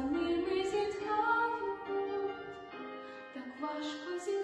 За ними зітхають, так важко зітхають.